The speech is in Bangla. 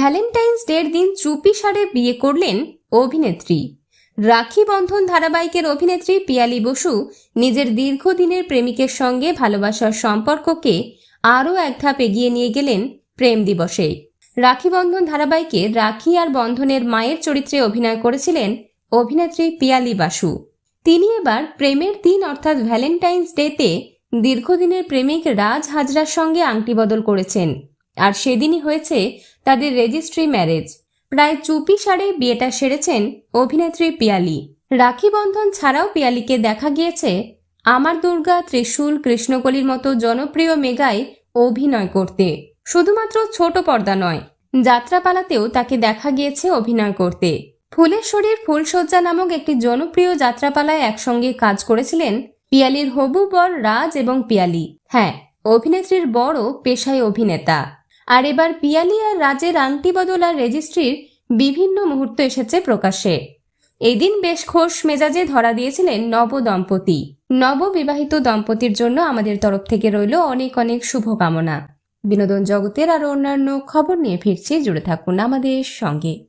ভ্যালেন্টাইন্স ডের দিন চুপি সারে বিয়ে করলেন অভিনেত্রী। রাখি বন্ধন ধারাবাহিকের অভিনেত্রী পিয়ালি বসু নিজের দীর্ঘদিনের প্রেমিকের সঙ্গে ভালোবাসার সম্পর্ককে আরও এক ধাপ এগিয়ে নিয়ে গেলেন প্রেম দিবসে। রাখি বন্ধন ধারাবাহিকে রাখি আর বন্ধনের মায়ের চরিত্রে অভিনয় করেছিলেন অভিনেত্রী পিয়ালি বাসু। তিনি এবার প্রেমের দিন অর্থাৎ ভ্যালেন্টাইন্স ডেতে দীর্ঘদিনের প্রেমিক রাজ হাজরার সঙ্গে আংটি বদল করেছেন। আর সেদিনই হয়েছে তাদের রেজিস্ট্রি ম্যারেজ প্রায় চুপি সারে বিয়েটা সেরেছেন অভিনেত্রী পিয়ালি। রাখি বন্ধন ছাড়াও পিয়ালিকে দেখা গিয়েছে আমার দুর্গা ত্রিশূল কৃষ্ণকলির মতো জনপ্রিয় মেগায় অভিনয় করতে। শুধুমাত্র ছোট পর্দা নয়, যাত্রাপালাতেও তাকে দেখা গিয়েছে অভিনয় করতে। ফুলের শরীর ফুলসজ্জা নামক একটি জনপ্রিয় যাত্রাপালায় একসঙ্গে কাজ করেছিলেন পিয়ালির হবু বর রাজ এবং পিয়ালি। হ্যাঁ অভিনেত্রীর বড় পেশায় অভিনেতা। আর এবার পিয়ালি আর রাজের আংটি বদল আর রেজিস্ট্রির বিভিন্ন মুহূর্ত এসেছে প্রকাশে। এদিন বেশ খোশ মেজাজে ধরা দিয়েছিলেন নব দম্পতি। নববিবাহিত দম্পতির জন্য আমাদের তরফ থেকে রইল অনেক অনেক শুভকামনা। বিনোদন জগতের আর অন্যান্য খবর নিয়ে ফিরছি। জুড়ে থাকুন আমাদের সঙ্গে।